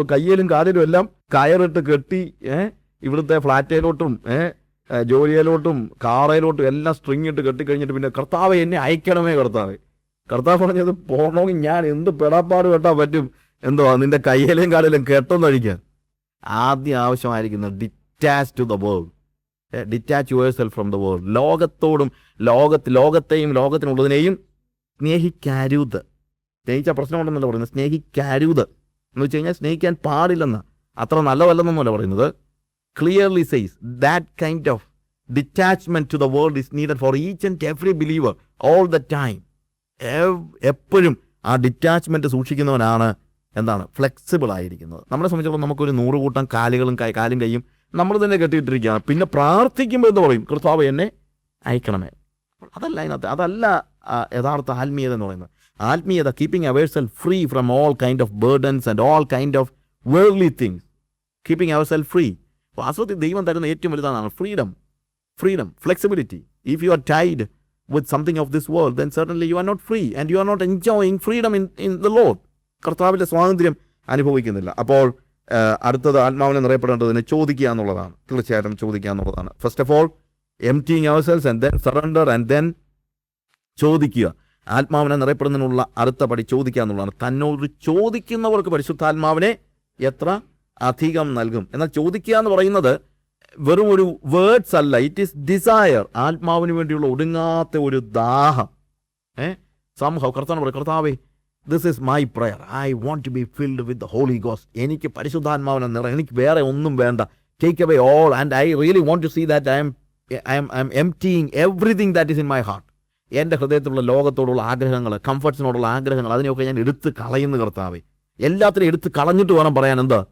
ഇപ്പൊ കയ്യിലും കാലിലും എല്ലാം കയറിട്ട് കെട്ടി ഇവിടുത്തെ ഫ്ലാറ്റയിലോട്ടും ജോലിയിലോട്ടും കാറയിലോട്ടും എല്ലാം സ്ട്രിങ് ഇട്ട് കെട്ടിക്കഴിഞ്ഞിട്ട് പിന്നെ കർത്താവ് എന്നെ അയക്കണമേ കർത്താവ്. കർത്താവ് പറഞ്ഞത് പോകണമെങ്കിൽ ഞാൻ എന്ത് പെടാപ്പാട് കേട്ടാൻ പറ്റും? എന്തോ നിന്റെ കയ്യിലേയും കാലിലും കെട്ടൊന്നഴിക്കാൻ ആദ്യം ആവശ്യമായിരിക്കുന്ന detach to the world detach yourself from the world ലോകത്തോടും ലോകത്ത് ലോകത്തെയും ലോകത്തിനുള്ളതിനെയും സ്നേഹിക്കരുത്. സ്നേഹിച്ച പ്രശ്നമുണ്ടെന്നല്ല പറയുന്നത്? സ്നേഹിക്കരുത്. എന്ന് വെച്ച് കഴിഞ്ഞാൽ സ്നേഹിക്കാൻ പാടില്ലെന്ന്. അത്ര നല്ലതല്ലെന്നൊന്നുമല്ല പറയുന്നത്. Clearly says that kind of detachment to the world is needed for each and every believer all the time എപ്പോഴും ആ ഡിറ്റാച്ച്മെന്റ് സൂക്ഷിക്കുന്നവനാണ് എന്താണ് ഫ്ലെക്സിബിൾ ആയിരിക്കുന്നത്. നമ്മളെ സംബന്ധിച്ചിടത്തോളം നമുക്കൊരു നൂറ് കൂട്ടം കാലുകളും കാലും കൈയും നമ്മൾ തന്നെ കെട്ടിയിട്ടിരിക്കുകയാണ്. പിന്നെ പ്രാർത്ഥിക്കുമ്പോൾ എന്ന് പറയും കർത്താവ് എന്നെ അയക്കണമേ. അതല്ല അതിനകത്ത് അതല്ല യഥാർത്ഥ ആത്മീയത എന്ന് പറയുന്നത്. ആത്മീയത keeping our self free from all kind of burdens and all kind of worldly things keeping our self free വാസ്തവത്തിൽ ദൈവം തരുന്ന ഏറ്റവും വലുതാണ് freedom freedom flexibility if you are tied with something of this world then certainly you are not free and you are not enjoying freedom in in the Lord കർത്താവിന്റെ സ്വാതന്ത്ര്യം അനുഭവിക്കുന്നില്ല. അപ്പോൾ അടുത്തത് ആത്മാവിനെ നിറയപ്പെടേണ്ടതിന് ചോദിക്കുക എന്നുള്ളതാണ്. തീർച്ചയായിട്ടും ചോദിക്കുക എന്നുള്ളതാണ്. First of all emptying ourselves and then surrender and then ചോദിക്കുക. ആത്മാവിനെ നിറയപ്പെടുന്നതിനുള്ള അടുത്ത പടി ചോദിക്കുക എന്നുള്ളതാണ്. തന്നോട് ചോദിക്കുന്നവർക്ക് പരിശുദ്ധാത്മാവിനെ എത്ര അധികം നൽകും. എന്നാൽ ചോദിക്കുക എന്ന് പറയുന്നത് വെറും ഒരു വേർഡ്സ് അല്ല. ഇറ്റ് ഈസ് ഡിസയർ ആത്മാവിന് വേണ്ടിയുള്ള ഒടുങ്ങാത്ത ഒരു ദാഹം. ഏ? സംഭവം കർത്താവ് പറയും കർത്താവേ this is my prayer I want to be filled with Holy goes എനിക്ക് പരിശുദ്ധാത്മാവിനെ നിറ എനിക്ക് വേറെ ഒന്നും വേണ്ട. Take away all and I really want to see that I'm I'm I'm emptying everything that is in my heart എന്റെ ഹൃദയത്തിലുള്ള ലോകത്തോടുള്ള ആഗ്രഹങ്ങൾ കംഫർട്സിനോടുള്ള ആഗ്രഹങ്ങൾ അതിനെയൊക്കെ ഞാൻ എടുത്ത് കളയുന്നു കർത്താവേ. എല്ലാത്തിനും എടുത്ത് കളഞ്ഞിട്ട് വേണം പറയാൻ. എന്താ?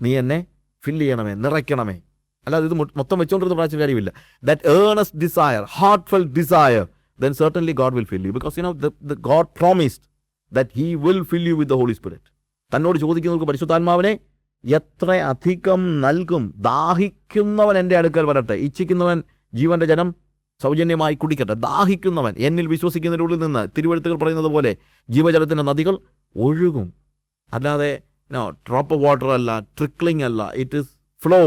നീ എന്നെ ഫില്ല് ചെയ്യണമേ നിറയ്ക്കണമേ. അല്ലാതെ ഇത് മൊത്തം വെച്ചുകൊണ്ടിരുന്ന പ്രാവശ്യം കാര്യമില്ല. That earnest desire heartfelt desire then certainly God will fill you because you know the God promised that he will fill you with the Holy Spirit തന്നോട് ചോദിക്കുന്നവർക്ക് പരിശുദ്ധാത്മാവിനെ എത്ര അധികം നൽകും? ദാഹിക്കുന്നവൻ എന്റെ അടുക്കൽ വരട്ടെ. ഇച്ഛിക്കുന്നവൻ ജീവന്റെ ജനം സൗജന്യമായി കുടിക്കട്ടെ. ദാഹിക്കുന്നവൻ എന്നിൽ വിശ്വസിക്കുന്നതിനുള്ളിൽ നിന്ന് തിരുവഴുത്തുകൾ പറയുന്നത് പോലെ ജീവജലത്തിന്റെ നദികൾ ഒഴുകും. അല്ലാതെ നോ ഡ്രോപ്പ് വാട്ടർ അല്ല ട്രിക്ലിംഗ് അല്ല it is flow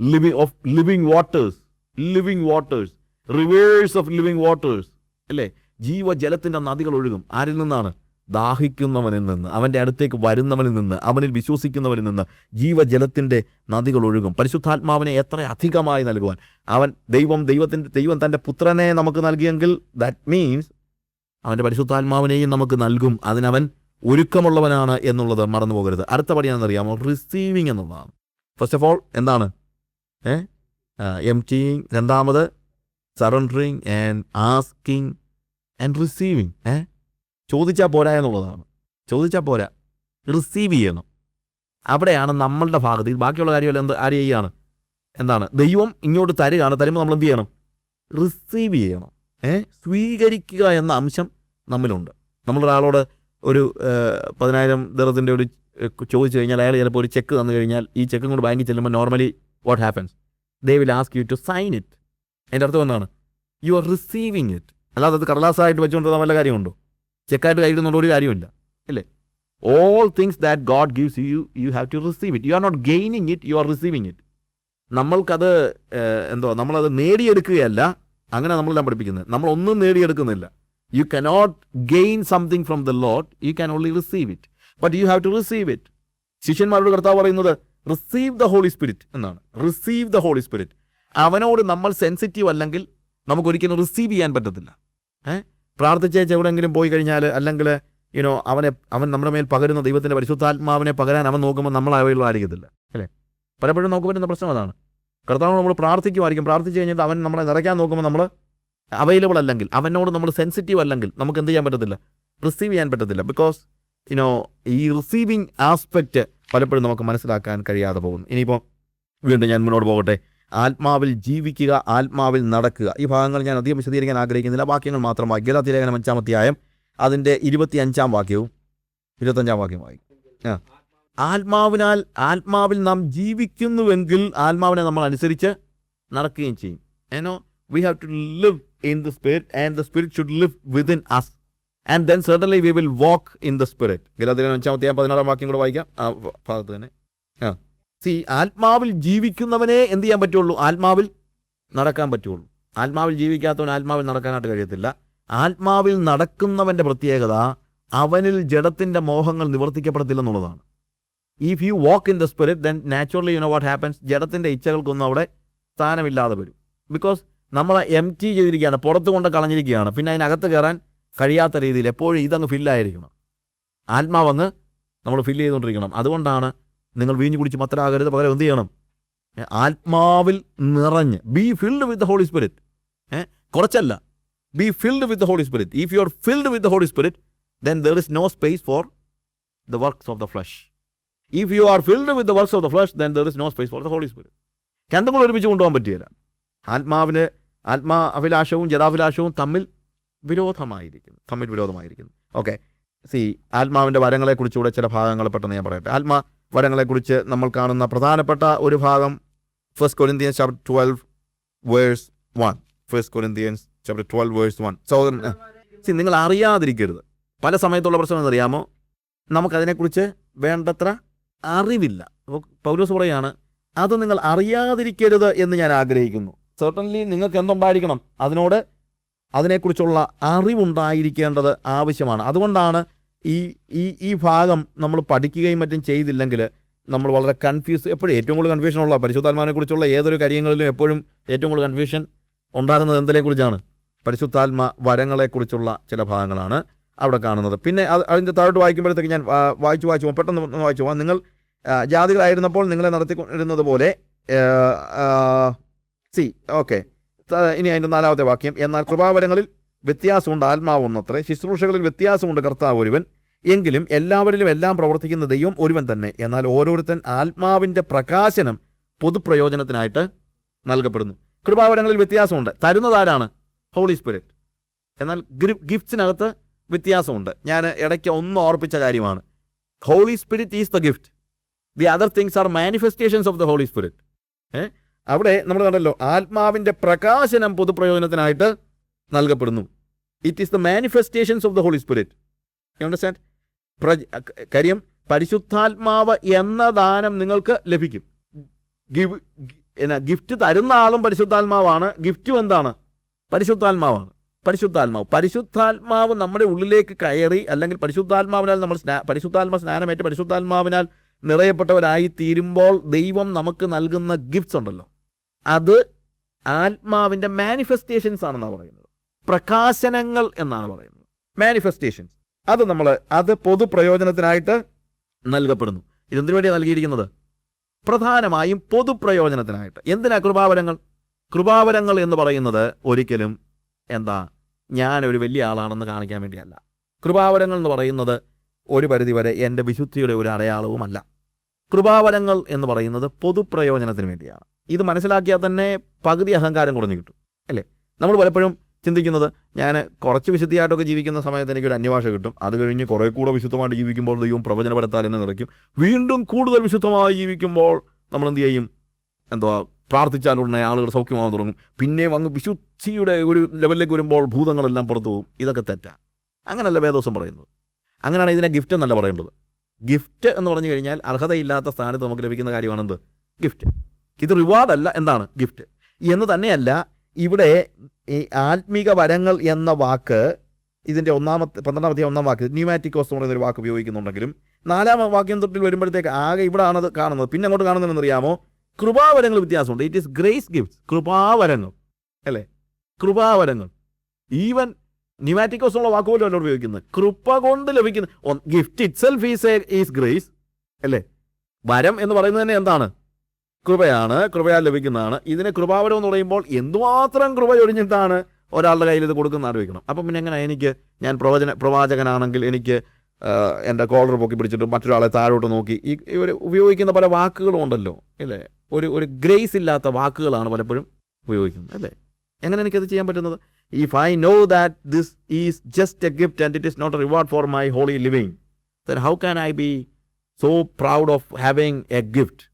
living of living waters living waters rivers of living waters അല്ലേ? ജീവജലത്തിന്റെ നദികൾ ഒഴുകും. ആരിൽ നിന്നാണ്? ദാഹിക്കുന്നവനിൽ നിന്ന് അവന്റെ അടുത്തേക്ക് വരുന്നവനിൽ നിന്ന് അവനിൽ വിശ്വസിക്കുന്നവനിൽ നിന്ന് ജീവജലത്തിന്റെ നദികൾ ഒഴുകും. പരിശുദ്ധാത്മാവിനെ എത്ര അധികമായി നൽകുവാൻ? അവൻ ദൈവം ദൈവത്തിന്റെ ദൈവം തന്റെ പുത്രനെ നമുക്ക് നൽകിയെങ്കിൽ ദാറ്റ് മീൻസ് അവന്റെ പരിശുദ്ധാത്മാവിനെയും നമുക്ക് നൽകും. അതിനവൻ ഒരുക്കമുള്ളവനാണ് എന്നുള്ളത് മറന്നു പോകരുത് അടുത്ത പടിയാണെന്നറിയാമോ റിസീവിങ് എന്നുള്ളതാണ് ഫസ്റ്റ് ഓഫ് ഓൾ എന്താണ്? ഏ? എം ടീങ് രണ്ടാമത് surrendering and asking and receiving ഏ? ചോദിച്ചാൽ പോരാ എന്നുള്ളതാണ്. ചോദിച്ചാൽ പോരാ. റിസീവ് ചെയ്യണം. അവിടെയാണ് നമ്മളുടെ ഭാഗത്ത്. ബാക്കിയുള്ള കാര്യമല്ല എന്ത്? ആര് ചെയ്യാണ്? എന്താണ്? ദൈവം ഇങ്ങോട്ട് തരികയാണ്. തരുമ്പോൾ നമ്മൾ എന്ത് ചെയ്യണം? റിസീവ് ചെയ്യണം. ഏ? സ്വീകരിക്കുക എന്ന അംശം നമ്മിലുണ്ട്. നമ്മളൊരാളോട് ഒരു പതിനായിരം ദിവസത്തിന്റെ ഒരു ചോദിച്ചു കഴിഞ്ഞാൽ അയാൾ ചിലപ്പോൾ ഒരു ചെക്ക് തന്നു കഴിഞ്ഞാൽ ഈ ചെക്കും കൊണ്ട് ബാങ്കിൽ ചെല്ലുമ്പോൾ normally what happens they will ask you to sign it അതിന്റെ അർത്ഥം എന്താണ്? യു ആർ റിസീവിങ് ഇറ്റ് അല്ലാതെ അത് കടലാസായിട്ട് വെച്ചുകൊണ്ട് വല്ല കാര്യമുണ്ടോ? ചെക്കായിട്ട് കയ്യിലുള്ള ഒരു കാര്യമില്ല അല്ലേ? All things that God gives you you have to receive it you are not gaining it you are receiving it നമ്മൾക്കത് എന്തോ നമ്മളത് നേടിയെടുക്കുകയല്ല അങ്ങനെ നമ്മളെല്ലാം പഠിപ്പിക്കുന്നത്. നമ്മൾ ഒന്നും നേടിയെടുക്കുന്നില്ല. You cannot gain something from the Lord you can only receive it but you have to receive it ശിഷ്യന്മാരോട് കർത്താവ് പറയുന്നത് റിസീവ് ദ ഹോളി സ്പിരിറ്റ് എന്നാണ്. റിസീവ് ദ ഹോളി സ്പിരിറ്റ് അവനോട് നമ്മൾ സെൻസിറ്റീവ് അല്ലെങ്കിൽ നമുക്കൊരിക്കലും റിസീവ് ചെയ്യാൻ പറ്റത്തില്ല. ഏഹ് പ്രാർത്ഥിച്ചേച്ച് എവിടെയെങ്കിലും പോയി കഴിഞ്ഞാൽ അല്ലെങ്കിൽ യുനോ അവനെ അവൻ നമ്മുടെ മേൽ പകരുന്ന ദൈവത്തിന്റെ പരിശുദ്ധാത്മാവിനെ പകരാൻ അവൻ നോക്കുമ്പോൾ നമ്മൾ അവയുള്ളതായിരിക്കത്തില്ല അല്ലേ? പലപ്പോഴും നമുക്ക് പറ്റുന്ന പ്രശ്നം അതാണ്. കർത്താവ് നമ്മൾ പ്രാർത്ഥിക്കുമായിരിക്കും. പ്രാർത്ഥിച്ചു കഴിഞ്ഞാൽ അവൻ നമ്മളെ നിറയ്ക്കാൻ നോക്കുമ്പോൾ നമ്മൾ അവൈലബിൾ അല്ലെങ്കിൽ അവനോട് നമ്മൾ സെൻസിറ്റീവ് അല്ലെങ്കിൽ നമുക്ക് എന്ത് ചെയ്യാൻ പറ്റത്തില്ല? റിസീവ് ചെയ്യാൻ പറ്റത്തില്ല. ബിക്കോസ് യുനോ ഈ റിസീവിങ് ആസ്പെക്റ്റ് പലപ്പോഴും നമുക്ക് മനസ്സിലാക്കാൻ കഴിയാതെ പോകുന്നു. ഇനിയിപ്പോൾ വീണ്ടും ഞാൻ മുന്നോട്ട് പോകട്ടെ. ആത്മാവിൽ ജീവിക്കുക ആത്മാവിൽ നടക്കുക. ഈ ഭാഗങ്ങൾ ഞാൻ അധികം വിശദീകരിക്കാൻ ആഗ്രഹിക്കുന്നില്ല. വാക്യങ്ങൾ മാത്രമായി. ഗലാത്തി ലേഖനം അഞ്ചാമധ്യായം അതിന്റെ ഇരുപത്തി അഞ്ചാം വാക്യവും ഇരുപത്തഞ്ചാം വാക്യമായി ആ. ആത്മാവിനാൽ ആത്മാവിൽ നാം ജീവിക്കുന്നുവെങ്കിൽ ആത്മാവിനെ നമ്മൾ അനുസരിച്ച് നടക്കുകയും ചെയ്യും. ഏനോ we have to live in the Spirit and the Spirit should live within us and then certainly we will walk in the Spirit ഗലാത്തിലെ അഞ്ചാമത്തെ പതിനാറാം വാക്യം കൂടെ വായിക്കാം. ആ ഭാഗത്ത് തന്നെ. ആ. സി ആത്മാവിൽ ജീവിക്കുന്നവനെ എന്ത് ചെയ്യാൻ പറ്റുള്ളൂ? ആത്മാവിൽ നടക്കാൻ പറ്റുള്ളൂ. ആത്മാവിൽ ജീവിക്കാത്തവൻ ആത്മാവിൽ നടക്കാനായിട്ട് കഴിയത്തില്ല. ആത്മാവിൽ നടക്കുന്നവന്റെ പ്രത്യേകത അവനിൽ ജഡത്തിന്റെ മോഹങ്ങൾ നിവർത്തിക്കപ്പെടത്തില്ലെന്നുള്ളതാണ്. If you walk in the Spirit then naturally you know what happens ജഡത്തിന്റെ ഇച്ഛകൾക്കൊന്നും അവിടെ സ്ഥാനമില്ലാതെ വരും. ബിക്കോസ് നമ്മൾ എം ടി ചെയ്തിരിക്കുകയാണ് പുറത്ത് കൊണ്ട് കളഞ്ഞിരിക്കുകയാണ്. പിന്നെ അതിനകത്ത് കയറാൻ കഴിയാത്ത രീതിയിൽ എപ്പോഴും ഇതങ്ങ് ഫില്ലായിരിക്കണം ആത്മാവങ്ങ് നമ്മൾ ഫില്ല് ചെയ്തുകൊണ്ടിരിക്കണം. അതുകൊണ്ടാണ് നിങ്ങൾ വീഞ്ഞു കുടിച്ച് മത്തരാകരുത് പകരം എന്ത് ചെയ്യണം? ആത്മാവിൽ നിറഞ്ഞ്. Be filled with the Holy Spirit uh കുറച്ചല്ല. Be filled with the Holy Spirit if you are filled with the Holy Spirit then there is no space for the works of the flesh if you are filled with the works of the flesh then there is no space for the Holy Spirit രണ്ടും കൂടെ ഒരുമിച്ച് കൊണ്ടുപോകാൻ പറ്റിയില്ല. ആത്മാവിന് ആത്മാ അഭിലാഷവും ജതാഭിലാഷവും തമ്മിൽ വിരോധമായിരിക്കുന്നു. തമ്മിൽ വിരോധമായിരിക്കുന്നു. Okay C ആത്മാവിന്റെ വരങ്ങളെക്കുറിച്ചുകൂടെ ചില ഭാഗങ്ങൾ പെട്ടെന്ന് ഞാൻ പറയട്ടെ. ആത്മാ വരങ്ങളെക്കുറിച്ച് നമ്മൾ കാണുന്ന പ്രധാനപ്പെട്ട ഒരു ഭാഗം first Corinthians chapter twelve verse one first Corinthians chapter twelve verse one സഹോദരൻ സി നിങ്ങൾ അറിയാതിരിക്കരുത്. പല സമയത്തുള്ള പ്രശ്നം എന്നറിയാമോ നമുക്കതിനെക്കുറിച്ച് വേണ്ടത്ര അറിവില്ല. അപ്പോൾ പൗലോസ് പറയാണ് അത് നിങ്ങൾ അറിയാതിരിക്കരുത് എന്ന് ഞാൻ ആഗ്രഹിക്കുന്നു. സെർട്ടൻലി നിങ്ങൾക്ക് എന്തുണ്ടായിരിക്കണം? അതിനോട് അതിനെക്കുറിച്ചുള്ള അറിവുണ്ടായിരിക്കേണ്ടത് ആവശ്യമാണ്. അതുകൊണ്ടാണ് ഈ ഈ ഈ ഭാഗം നമ്മൾ പഠിക്കുകയും മറ്റും ചെയ്തില്ലെങ്കിൽ നമ്മൾ വളരെ കൺഫ്യൂസ് എപ്പോഴും ഏറ്റവും കൂടുതൽ കൺഫ്യൂഷൻ ഉള്ള പരിശുദ്ധാത്മാവിനെ കുറിച്ചുള്ള ഏതൊരു കാര്യങ്ങളിലും എപ്പോഴും ഏറ്റവും കൂടുതൽ കൺഫ്യൂഷൻ ഉണ്ടാകുന്നത് എന്തിനെക്കുറിച്ചാണ്? പരിശുദ്ധാത്മ വരങ്ങളെക്കുറിച്ചുള്ള ചില ഭാഗങ്ങളാണ് അവിടെ കാണുന്നത്. പിന്നെ അത് അതിന്റെ താഴോട്ട് വായിക്കുമ്പോഴത്തേക്ക് ഞാൻ വായിച്ചു വായിച്ചു. പെട്ടെന്ന് വായിച്ചു പോകാം നിങ്ങൾ ജാതികളായിരുന്നപ്പോൾ നിങ്ങളെ നടത്തിക്കൊണ്ടിരുന്നത് പോലെ സി ഓക്കെ. ഇനി അതിന്റെ നാലാമത്തെ വാക്യം. എന്നാൽ കൃപാവരങ്ങളിൽ വ്യത്യാസമുണ്ട് ആത്മാവൊന്നത്രേ. ശുശ്രൂഷകളിൽ വ്യത്യാസമുണ്ട് കർത്താവ് ഒരുവൻ. എങ്കിലും എല്ലാവരിലും എല്ലാം പ്രവർത്തിക്കുന്ന ദൈവം ഒരുവൻ തന്നെ. എന്നാൽ ഓരോരുത്തൻ ആത്മാവിന്റെ പ്രകാശനം പൊതുപ്രയോജനത്തിനായിട്ട് നൽകപ്പെടുന്നു. കൃപാവരങ്ങളിൽ വ്യത്യാസമുണ്ട്. തരുന്നതാരാണ് ഹോളി സ്പിരിറ്റ് എന്നാൽ ഗിഫ്റ്റ്സിനകത്ത് വ്യത്യാസമുണ്ട്. ഞാൻ ഇടയ്ക്ക് ഒന്ന് ഓർപ്പിച്ച കാര്യമാണ്. Holy Spirit is the gift the other things are manifestations of the Holy Spirit uh അവിടെ നമ്മൾ കണ്ടല്ലോ ആത്മാവിന്റെ പ്രകാശനം പൊതുപ്രയോജനത്തിനായിട്ട് നൽകപ്പെടുന്നു. It is the manifestations of the Holy Spirit you understand കാര്യം പരിശുദ്ധാത്മാവ് എന്ന ദാനം നിങ്ങൾക്ക് ലഭിക്കും. ഗിവ് എന്നാ ഗിഫ്റ്റ് തരുന്ന ആളും പരിശുദ്ധാത്മാവാണ്. ഗിഫ്റ്റും എന്താണ്? പരിശുദ്ധാത്മാവാണ്. പരിശുദ്ധാത്മാവ്. പരിശുദ്ധാത്മാവ് നമ്മുടെ ഉള്ളിലേക്ക് കയറി അല്ലെങ്കിൽ പരിശുദ്ധാത്മാവിനാൽ നമ്മൾ സ്നാ പരിശുദ്ധാത്മ സ്നാനമേറ്റ് പരിശുദ്ധാത്മാവിനാൽ നിറയപ്പെട്ടവരായി തീരുമ്പോൾ ദൈവം നമുക്ക് നൽകുന്ന ഗിഫ്റ്റ്സ് ഉണ്ടല്ലോ. അത് ആത്മാവിന്റെ മാനിഫെസ്റ്റേഷൻസ് ആണെന്നാണ് പറയുന്നത്. പ്രകാശനങ്ങൾ എന്നാണ് പറയുന്നത്. മാനിഫെസ്റ്റേഷൻസ് അത് നമ്മൾ അത് പൊതു പൊതുപ്രയോജനത്തിനായിട്ട് നൽകപ്പെടുന്നു. ഇതെന്തിനു വേണ്ടിയാണ് നൽകിയിരിക്കുന്നത്? പ്രധാനമായും പൊതു പ്രയോജനത്തിനായിട്ട് എന്തിനാ കൃപാവരങ്ങൾ? കൃപാവരങ്ങൾ എന്ന് പറയുന്നത് ഒരിക്കലും എന്താ ഞാനൊരു വലിയ ആളാണെന്ന് കാണിക്കാൻ വേണ്ടിയല്ല. കൃപാവരങ്ങൾ എന്ന് പറയുന്നത് ഒരു പരിധിവരെ എന്റെ വിശുദ്ധിയുടെ ഒരു അടയാളവുമല്ല. കൃപാവരങ്ങൾ എന്ന് പറയുന്നത് പൊതുപ്രയോജനത്തിന് വേണ്ടിയാണ്. ഇത് മനസ്സിലാക്കിയാൽ തന്നെ പകുതി അഹങ്കാരം കുറഞ്ഞു കിട്ടും. അല്ലേ? നമ്മൾ പലപ്പോഴും ചിന്തിക്കുന്നത് ഞാൻ കുറച്ച് വിശുദ്ധിയായിട്ടൊക്കെ ജീവിക്കുന്ന സമയത്ത് എനിക്കൊരു അന്യഭാഷ കിട്ടും. അത് കഴിഞ്ഞ് കുറേ കൂടെ വിശുദ്ധമായിട്ട് ജീവിക്കുമ്പോൾ ദൈവം പ്രവചനപരത്താൽ എന്ന് നിറയ്ക്കും. വീണ്ടും കൂടുതൽ വിശുദ്ധമായി ജീവിക്കുമ്പോൾ നമ്മൾ എന്ത് ചെയ്യും? എന്തുവാ പ്രാർത്ഥിച്ചാൽ ഉടനെ ആളുകൾ സൗഖ്യമാവാൻ തുടങ്ങും. പിന്നെ അങ്ങ് വിശുദ്ധിയുടെ ഒരു ലെവലിലേക്ക് വരുമ്പോൾ ഭൂതങ്ങളെല്ലാം പുറത്തു പോകും. ഇതൊക്കെ തെറ്റാ. അങ്ങനല്ല വേദോസം പറയുന്നത്. അങ്ങനെയാണ് ഇതിനെ ഗിഫ്റ്റ് എന്നല്ല പറയേണ്ടത്. ഗിഫ്റ്റ് എന്ന് പറഞ്ഞു കഴിഞ്ഞാൽ അർഹതയില്ലാത്ത സ്ഥാനത്ത് നമുക്ക് ലഭിക്കുന്ന കാര്യമാണെന്ത്? ഗിഫ്റ്റ്. ഇത് റിവാർഡല്ല. എന്താണ്? ഗിഫ്റ്റ്. എന്ന് തന്നെയല്ല ഇവിടെ ഈ ആത്മീക വരങ്ങൾ എന്ന വാക്ക് ഇതിന്റെ ഒന്നാമത്തെ പന്ത്രണ്ടാമത്തെ ഒന്നാം വാക്ക് ന്യൂമാറ്റിക്കോസ് എന്ന് പറയുന്ന ഒരു വാക്ക് ഉപയോഗിക്കുന്നുണ്ടെങ്കിലും നാലാം വാക്യം തൊട്ടിൽ വരുമ്പോഴത്തേക്ക് ആകെ ഇവിടാണ് ആണത് കാണുന്നത്. പിന്നെ അങ്ങോട്ട് കാണുന്നതെന്ന് അറിയാമോ കൃപാവരങ്ങൾ വ്യത്യാസമുണ്ട്. ഇറ്റ് ഈസ് ഗ്രേസ് ഗിഫ്റ്റ്സ് കൃപാവരങ്ങൾ. അല്ലേ? കൃപാവരങ്ങൾ. ഈവൻ ന്യൂമാറ്റിക്കോസ് ഉള്ള വാക്ക് പോലും അവരോട് ഉപയോഗിക്കുന്നത് കൃപ കൊണ്ട് ലഭിക്കുന്ന gift itself is is grace അല്ലേ? വരം എന്ന് പറയുന്നത് തന്നെ എന്താണ്? കൃപയാണ് കൃപയാൽ ലഭിക്കുന്നതാണ്. ഇതിന് കൃപാവരം എന്ന് പറയുമ്പോൾ എന്തുമാത്രം കൃപ ഒഴിഞ്ഞിട്ടാണ് ഒരാളുടെ കയ്യിൽ ഇത് കൊടുക്കുന്ന ആലോചിക്കണം. അപ്പം പിന്നെ എങ്ങനെ എനിക്ക് ഞാൻ പ്രവചന പ്രവാചകനാണെങ്കിൽ എനിക്ക് എന്റെ കോളർ പൊക്കി പിടിച്ചിട്ട് മറ്റൊരാളെ താഴോട്ട് നോക്കി. ഈ ഇവർ ഉപയോഗിക്കുന്ന പല വാക്കുകളും ഉണ്ടല്ലോ അല്ലേ? ഒരു ഒരു ഗ്രേസ് ഇല്ലാത്ത വാക്കുകളാണ് പലപ്പോഴും ഉപയോഗിക്കുന്നത് അല്ലേ? എങ്ങനെ എനിക്കത് ചെയ്യാൻ പറ്റുന്നത്? If I know that this is just a gift and it is not a reward for my holy living then how can I be so proud of having a gift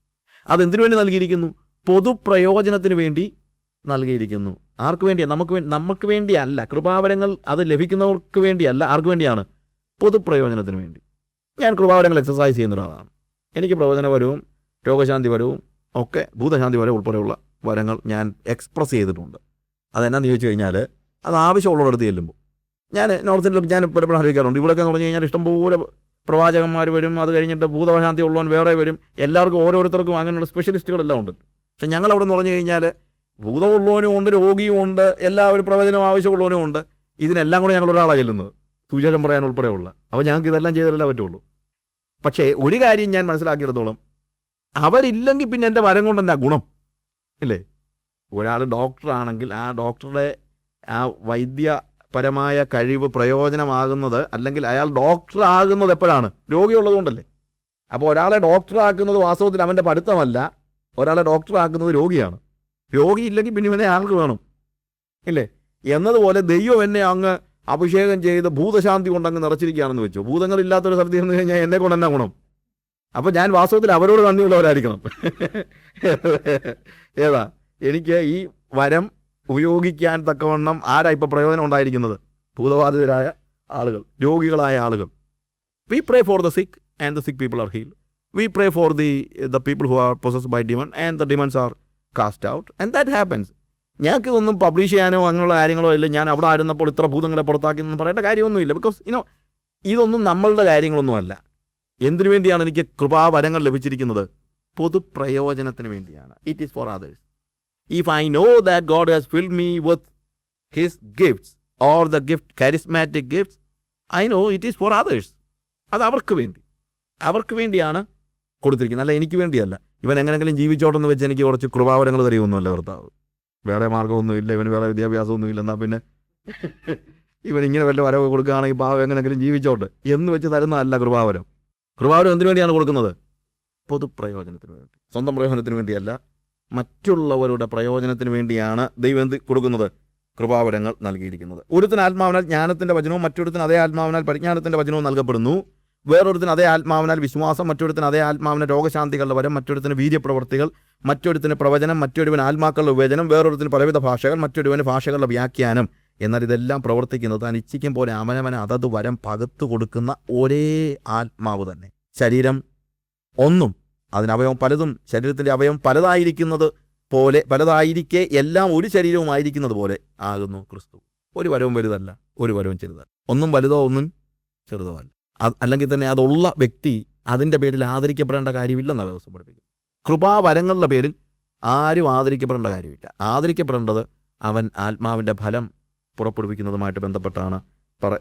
അതെന്തിനു വേണ്ടി നൽകിയിരിക്കുന്നു? പൊതുപ്രയോജനത്തിന് വേണ്ടി നൽകിയിരിക്കുന്നു. ആർക്ക് വേണ്ടിയാണ് നമുക്ക് നമുക്ക് വേണ്ടിയല്ല. കൃപാവരങ്ങൾ അത് ലഭിക്കുന്നവർക്ക് വേണ്ടിയല്ല. ആർക്ക് വേണ്ടിയാണ്? പൊതുപ്രയോജനത്തിന് വേണ്ടി. ഞാൻ കൃപാവരങ്ങൾ എക്സസൈസ് ചെയ്യുന്ന ഒരാളാണ്. എനിക്ക് പ്രവചനപരവും രോഗശാന്തിപരവും ഒക്കെ ഭൂതശാന്തി ഉൾപ്പെടെയുള്ള വരങ്ങൾ ഞാൻ എക്സ്പ്രസ് ചെയ്തിട്ടുണ്ട്. അതെന്നാന്ന് ചോദിച്ചു കഴിഞ്ഞാൽ അത് ആവശ്യമുള്ളിടത്ത് ചെല്ലുമ്പോൾ. ഞാൻ നോർത്ത് ഇന്ത്യയിൽ ഞാൻ പലപ്പോഴും അറിയിക്കാറുണ്ട് ഇവിടെയൊക്കെ എന്ന് പറഞ്ഞു കഴിഞ്ഞാൽ ഇഷ്ടംപോലെ പ്രവാചകന്മാർ വരും അത് കഴിഞ്ഞിട്ട് ഭൂതവശാന്തി ഉള്ളവൻ വേറെ വരും. എല്ലാവർക്കും ഓരോരുത്തർക്കും അങ്ങനെയുള്ള സ്പെഷ്യലിസ്റ്റുകളെല്ലാം ഉണ്ട്. പക്ഷെ ഞങ്ങൾ അവിടെ നിന്ന് പറഞ്ഞു കഴിഞ്ഞാൽ ഭൂതമുള്ളവനും ഉണ്ട് രോഗിയും ഉണ്ട് എല്ലാവരും പ്രവചനം ആവശ്യമുള്ളവനും ഉണ്ട്. ഇതിനെല്ലാം കൂടെ ഞങ്ങൾ ഒരാളാണ് ചെല്ലുന്നത്. സുചേഷം പറയാൻ ഉൾപ്പെടെയുള്ള. അപ്പോൾ ഞങ്ങൾക്ക് ഇതെല്ലാം ചെയ്തല്ലേ പറ്റുള്ളൂ. പക്ഷേ ഒരു കാര്യം ഞാൻ മനസ്സിലാക്കിയിടത്തോളം അവരില്ലെങ്കിൽ പിന്നെ എന്റെ വരം കൊണ്ട് എന്താ ഗുണം? ഇല്ലേ? ഒരാൾ ഡോക്ടറാണെങ്കിൽ ആ ഡോക്ടറുടെ ആ വൈദ്യപരമായ കഴിവ് പ്രയോജനമാകുന്നത് അല്ലെങ്കിൽ അയാൾ ഡോക്ടർ ആകുന്നത് എപ്പോഴാണ്? രോഗിയുള്ളതുകൊണ്ടല്ലേ. അപ്പോൾ ഒരാളെ ഡോക്ടറാക്കുന്നത് വാസ്തവത്തിൽ അവന്റെ പഠിത്തമല്ല. ഒരാളെ ഡോക്ടറാക്കുന്നത് രോഗിയാണ്. രോഗി ഇല്ലെങ്കിൽ പിന്നെ ഇവനെ ആൾക്ക് വേണം? ഇല്ലേ? എന്നതുപോലെ ദൈവം എന്നെ അങ്ങ് അഭിഷേകം ചെയ്ത് ഭൂതശാന്തി കൊണ്ട് അങ്ങ് നിറച്ചിരിക്കുകയാണെന്ന് വെച്ചു. ഭൂതങ്ങളില്ലാത്തൊരു സ്ഥലത്ത് ഇരുന്ന് കഴിഞ്ഞാൽ എന്നെ കൊണ്ട് എന്നാ ഗുണം? അപ്പോൾ ഞാൻ വാസ്തവത്തിൽ അവരോട് നന്ദിയുള്ളവരായിരിക്കണം ഏതാ? എനിക്ക് ഈ വരം ഉപയോഗിക്കാൻ തക്കവണ്ണം ആരാ ഇപ്പോൾ പ്രയോജനം ഉണ്ടായിരിക്കുന്നത്? ഭൂതബാധിതരായ ആളുകൾ രോഗികളായ ആളുകൾ. We pray for the sick and the sick people are heal we pray for the the people who are possess by demon and the demons are cast out and that happens ഞങ്ങൾക്ക് ഇതൊന്നും publish ചെയ്യാനോ അങ്ങനെയുള്ള കാര്യങ്ങളോ ഇല്ല. ഞാൻ അവിടെ ആയിരുന്നപ്പോൾ ഇത്ര ഭൂതങ്ങളെ പുറത്താക്കി എന്ന് പറയേണ്ട കാര്യമൊന്നുമില്ല. ബിക്കോസ് ഇനോ ഇതൊന്നും നമ്മളുടെ കാര്യങ്ങളൊന്നുമല്ല എന്തിനു വേണ്ടിയാണ് എനിക്ക് കൃപാവരങ്ങൾ ലഭിച്ചിരിക്കുന്നത്? പൊതുപ്രയോജനത്തിന് വേണ്ടിയാണ്. It is for others if I know that God has filled me with his gifts or the gift charismatic gifts I know it is for others അത് അവർക്ക് വേണ്ടി. അവർക്ക് വേണ്ടിയാണ് കൊടുത്തിരിക്കുന്നത്. അല്ല എനിക്ക് വേണ്ടിയല്ല. ഇവൻ എങ്ങനെങ്കിലും ജീവിച്ചോട്ടെന്ന് വെച്ച് എനിക്ക് കുറച്ച് കൃപാവരങ്ങൾ തരുമൊന്നുമല്ല ഭർത്താവ് വേറെ മാർഗമൊന്നുമില്ല ഇവന് വേറെ വിദ്യാഭ്യാസമൊന്നുമില്ല എന്നാൽ പിന്നെ ഇവൻ ഇങ്ങനെ വല്ല വരവ് കൊടുക്കുകയാണെങ്കിൽ പാവം എങ്ങനെങ്കിലും ജീവിച്ചോട്ടെ എന്ന് വെച്ച് തരുന്നതല്ല കൃപാവരം. കൃപാവരം എന്തിനു വേണ്ടിയാണ് കൊടുക്കുന്നത്? പൊതുപ്രയോജനത്തിന് വേണ്ടി. സ്വന്തം പ്രയോജനത്തിന് വേണ്ടിയല്ല. മറ്റുള്ളവരുടെ പ്രയോജനത്തിന് വേണ്ടിയാണ് ദൈവം എന്ത് കൊടുക്കുന്നത്? കൃപാവരങ്ങൾ നൽകിയിരിക്കുന്നത്. ഒരുത്തിന് ആത്മാവിനാൽ ജ്ഞാനത്തിന്റെ വചനവും മറ്റൊരുത്തിന് അതേ ആത്മാവിനാൽ പരിജ്ഞാനത്തിന്റെ വചനവും നൽകപ്പെടുന്നു. വേറൊരുത്തിന് അതേ ആത്മാവിനാൽ വിശ്വാസം മറ്റൊരുത്തിന് അതേ ആത്മാവിനാൽ രോഗശാന്തികളുടെ വരം മറ്റൊരുത്തിന് വീര്യപ്രവർത്തികൾ മറ്റൊരുത്തിന് പ്രവചനം മറ്റൊരുവൻ ആത്മാക്കളുടെ വിവേചനം വേറൊരുത്തിന് പലവിധ ഭാഷകൾ മറ്റൊരുവന് ഭാഷകളുടെ വ്യാഖ്യാനം. എന്നാൽ ഇതെല്ലാം പ്രവർത്തിക്കുന്നത് താൻ ഇച്ഛിക്കും പോലെ അവനവന് അതത് വരം പകത്തു കൊടുക്കുന്ന ഒരേ ആത്മാവ് തന്നെ. ശരീരം ഒന്നും അതിന് അവയവം പലതും ശരീരത്തിന്റെ അവയവം പലതായിരിക്കുന്നത് പോലെ പലതായിരിക്കെ എല്ലാം ഒരു ശരീരവുമായിരിക്കുന്നത് പോലെ ആകുന്നു ക്രിസ്തു. ഒരു വരവും വലുതല്ല ഒരു വരവും ചെറുതല്ല. ഒന്നും വലുതോ ഒന്നും ചെറുതോ അല്ല. അല്ലെങ്കിൽ തന്നെ അതുള്ള വ്യക്തി അതിന്റെ പേരിൽ ആദരിക്കപ്പെടേണ്ട കാര്യമില്ലെന്നാണ് ദിവസം കൃപാവരങ്ങളുടെ പേരിൽ ആരും ആദരിക്കപ്പെടേണ്ട കാര്യമില്ല. ആദരിക്കപ്പെടേണ്ടത് അവൻ ആത്മാവിന്റെ ഫലം പുറപ്പെടുവിക്കുന്നതുമായിട്ട് ബന്ധപ്പെട്ടാണ്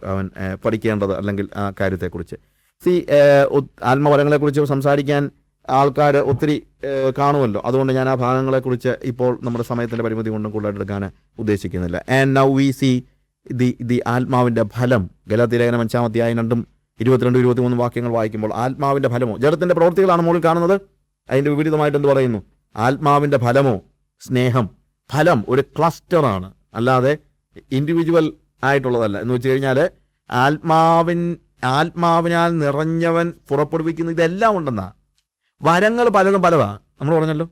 അവൻ പഠിക്കേണ്ടത് അല്ലെങ്കിൽ ആ കാര്യത്തെക്കുറിച്ച്. സി ആത്മവരങ്ങളെക്കുറിച്ച് സംസാരിക്കാൻ ആൾക്കാർ ഒത്തിരി കാണുമല്ലോ. അതുകൊണ്ട് ഞാൻ ആ ഭാഗങ്ങളെക്കുറിച്ച് ഇപ്പോൾ നമ്മുടെ സമയത്തിന്റെ പരിമിതി കൊണ്ടും കൂടുതലെടുക്കാൻ ഉദ്ദേശിക്കുന്നില്ല. And now we see the the ആത്മാവിന്റെ ഫലം. ഗലാത്തിലേഖനം അഞ്ചാം അധ്യായം രണ്ടും ഇരുപത്തിരണ്ട് ഇരുപത്തിമൂന്ന് വാക്യങ്ങൾ വായിക്കുമ്പോൾ ആത്മാവിന്റെ ഫലമോ ജഡത്തിന്റെ പ്രവൃത്തികളാണ് മുകളിൽ കാണുന്നത്. അതിന്റെ വിപരീതമായിട്ട് എന്ത് പറയുന്നു? ആത്മാവിന്റെ ഫലമോ സ്നേഹം. ഫലം ഒരു ക്ലസ്റ്ററാണ്. അല്ലാതെ ഇൻഡിവിജ്വൽ ആയിട്ടുള്ളതല്ല. എന്ന് വെച്ച് കഴിഞ്ഞാൽ ആത്മാവിൻ ആത്മാവിനാൽ നിറഞ്ഞവൻ പുറപ്പെടുവിക്കുന്ന ഇതെല്ലാം ഉണ്ടെന്നാ. വരങ്ങൾ പലതും പലതാ. നമ്മൾ പറഞ്ഞല്ലോ.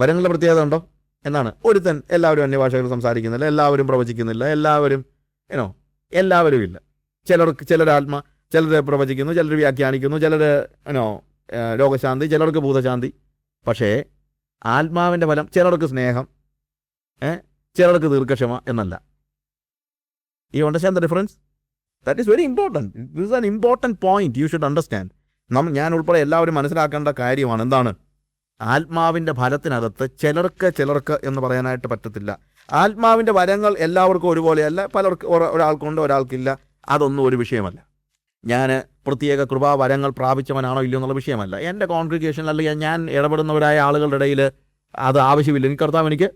വരങ്ങളുടെ പ്രത്യേകത ഉണ്ടോ? എന്നാണ്. ഒരുത്തൻ എല്ലാവരും അന്യഭാഷകൾ സംസാരിക്കുന്നില്ല എല്ലാവരും പ്രവചിക്കുന്നില്ല എല്ലാവരും ഏനോ എല്ലാവരും ഇല്ല. ചിലർക്ക് ചിലർ ആത്മ ചിലർ പ്രവചിക്കുന്നു ചിലർ വ്യാഖ്യാനിക്കുന്നു ചിലർ ഏനോ രോഗശാന്തി ചിലർക്ക് ഭൂതശാന്തി. പക്ഷേ ആത്മാവിന്റെ ഫലം ചിലർക്ക് സ്നേഹം ചിലർക്ക് ദീർഘക്ഷമ എന്നല്ല. ഈ understand the difference that is very important this an important point you should understand നമ്മൾ ഞാൻ ഉൾപ്പെടെ എല്ലാവരും മനസ്സിലാക്കേണ്ട കാര്യമാണ് എന്താണ്? ആത്മാവിന്റെ ഫലത്തിനകത്ത് ചിലർക്ക് ചിലർക്ക് എന്ന് പറയാനായിട്ട് പറ്റത്തില്ല. ആത്മാവിന്റെ വരങ്ങൾ എല്ലാവർക്കും ഒരുപോലെയല്ല. പലർക്ക് ഒര- ഒരാൾക്കുണ്ട് ഒരാൾക്കില്ല. അതൊന്നും ഒരു വിഷയമല്ല. ഞാൻ പ്രത്യേക കൃപാവരങ്ങൾ പ്രാപിച്ചവനാണോ ഇല്ലയോ എന്നുള്ള വിഷയമല്ല. എന്റെ കോൺഗ്രിഗേഷൻ അല്ലെങ്കിൽ ഞാൻ ഇടപെടുന്നവരായ ആളുകളുടെ ഇടയിൽ അത് ആവശ്യമില്ല. എനിക്ക് കർത്താവ് എനിക്ക്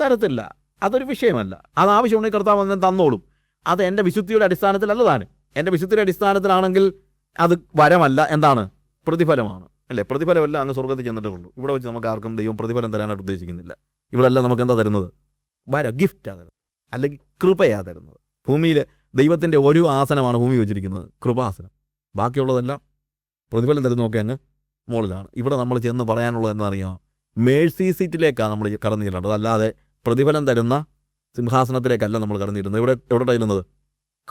തരത്തില്ല. അതൊരു വിഷയമല്ല. അത് ആവശ്യമുണ്ടെങ്കിൽ കർത്താവ് തന്നെ തന്നോളും. അത് എന്റെ വിശുദ്ധിയുടെ അടിസ്ഥാനത്തിലല്ല താനും. എന്റെ വിശുദ്ധിയുടെ അടിസ്ഥാനത്തിലാണെങ്കിൽ അത് വരമല്ല എന്താണ്? പ്രതിഫലമാണ്. അല്ലേ? പ്രതിഫലമല്ല അങ്ങ് സ്വർഗത്തിൽ ചെന്നിട്ടേ ഉള്ളൂ ഇവിടെ വെച്ച് നമുക്ക് ആർക്കും ദൈവം പ്രതിഫലം തരാനായിട്ട് ഉദ്ദേശിക്കുന്നില്ല. ഇവിടെ അല്ല നമുക്ക് എന്താ തരുന്നത്? വര ഗിഫ്റ്റാണ് തരുന്നത്. അല്ലെങ്കിൽ കൃപയാണ് തരുന്നത്. ഭൂമിയിൽ ദൈവത്തിന്റെ ഒരു ആസനമാണ് ഭൂമി വെച്ചിരിക്കുന്നത്. കൃപാസനം. ബാക്കിയുള്ളതെല്ലാം പ്രതിഫലം തരുന്നതൊക്കെ അങ്ങ് മുകളിലാണ്. ഇവിടെ നമ്മൾ ചെന്ന് പറയാനുള്ളത് എന്താണെന്നറിയാമോ? മേഴ്സി സീറ്റിലേക്കാണ് നമ്മൾ കടന്നു ചെല്ലേണ്ടത്. അല്ലാതെ പ്രതിഫലം തരുന്ന സിംഹാസനത്തിലേക്കല്ല നമ്മൾ കടന്നിരുന്നത് ഇവിടെ എവിടെ ഇരുന്നത്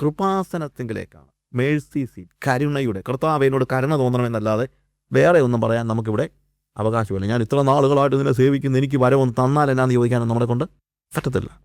കൃപാസനത്തിങ്കിലേക്കാണ്. മേഴ്സി സീറ്റ് കരുണയുടെ. കർത്താവിനോട് കരുണ തോന്നണമെന്നല്ലാതെ വേറെ ഒന്നും പറയാൻ നമുക്കിവിടെ അവകാശമില്ല. ഞാൻ ഇത്ര നാളുകളായിട്ട് ഇതിനെ സേവിക്കുന്ന എനിക്ക് വരവൊന്ന് തന്നാൽ എന്നാന്ന് ചോദിക്കാനും നമ്മളെ കൊണ്ട് പറ്റത്തില്ല.